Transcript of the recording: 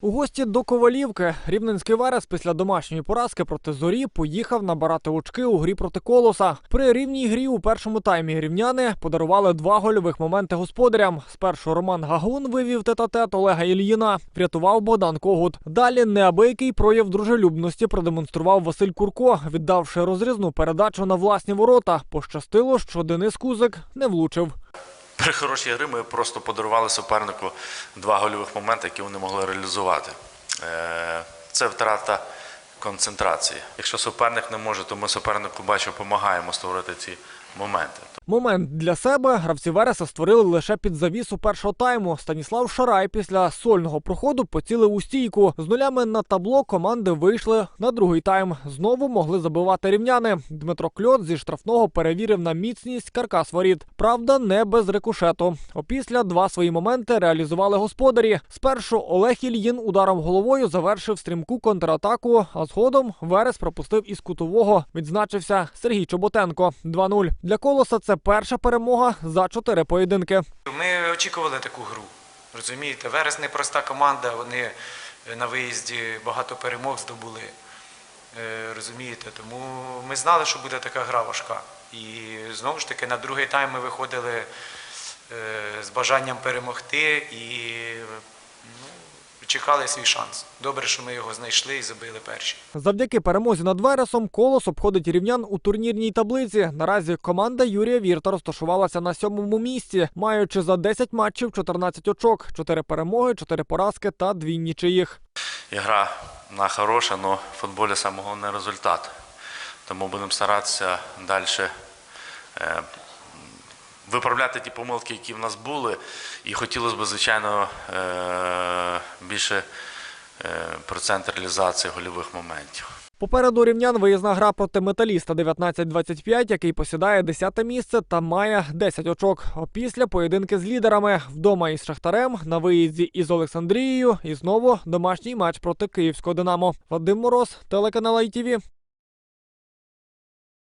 У гості до Ковалівки рівненський Верес після домашньої поразки проти зорі поїхав набирати очки у грі проти колоса. При рівній грі у першому таймі рівняни подарували два гольових моменти господарям. Спершу Роман Гагун вивів тет-а-тет Олега Ільїна, врятував Богдан Когут. Далі неабиякий прояв дружелюбності продемонстрував Василь Курко, віддавши розрізну передачу на власні ворота. Пощастило, що Денис Кузик не влучив. При хорошій грі ми просто подарували супернику два гольових моменти, які вони могли реалізувати. Е, Це втрата концентрації. Якщо суперник не може, то ми супернику бачу, допомагаємо створити ці моменти. Момент для себе гравці Вереса створили лише під завісу першого тайму. Станіслав Шарай після сольного проходу поцілив у стійку. З нулями на табло команди вийшли на другий тайм. Знову могли забивати рівняни. Дмитро Кльот зі штрафного перевірив на міцність каркас воріт. Правда, не без рикошету. Опісля два свої моменти реалізували господарі. Спершу Олег Ільїн ударом головою завершив стрімку контратаку, а згодом Верес пропустив із кутового. Відзначився Сергій Чоботенко. 2-0. Для колоса це перша перемога за чотири поєдинки. Ми очікували таку гру. Розумієте, Верес непроста команда, вони е, на виїзді багато перемог здобули. Е, Розумієте, тому ми знали, що буде така гра важка. І знову ж таки на другий тайм ми виходили е, з бажанням перемогти і чекали свій шанс. Добре, що ми його знайшли і забили перші. Завдяки перемозі над Вересом колос обходить рівнян у турнірній таблиці. Наразі команда Юрія Вірта розташувалася на сьомому місці, маючи за 10 матчів 14 очок, 4 перемоги, 4 поразки та 2 нічиїх. Ігра на хороша, але в футболі саме головне результат. Тому будемо старатися далі е, виправляти ті помилки, які в нас були. І хотілося б, звичайно, е, більше е, процент реалізації гольових моментів. Попереду рівнян виїзна гра проти металіста 19-25, який посідає 10 місце та має 10 очок. Опісля поєдинки з лідерами вдома із Шахтарем, на виїзді із Олександрією і знову домашній матч проти київського Динамо. Вадим Мороз, телеканал ITV.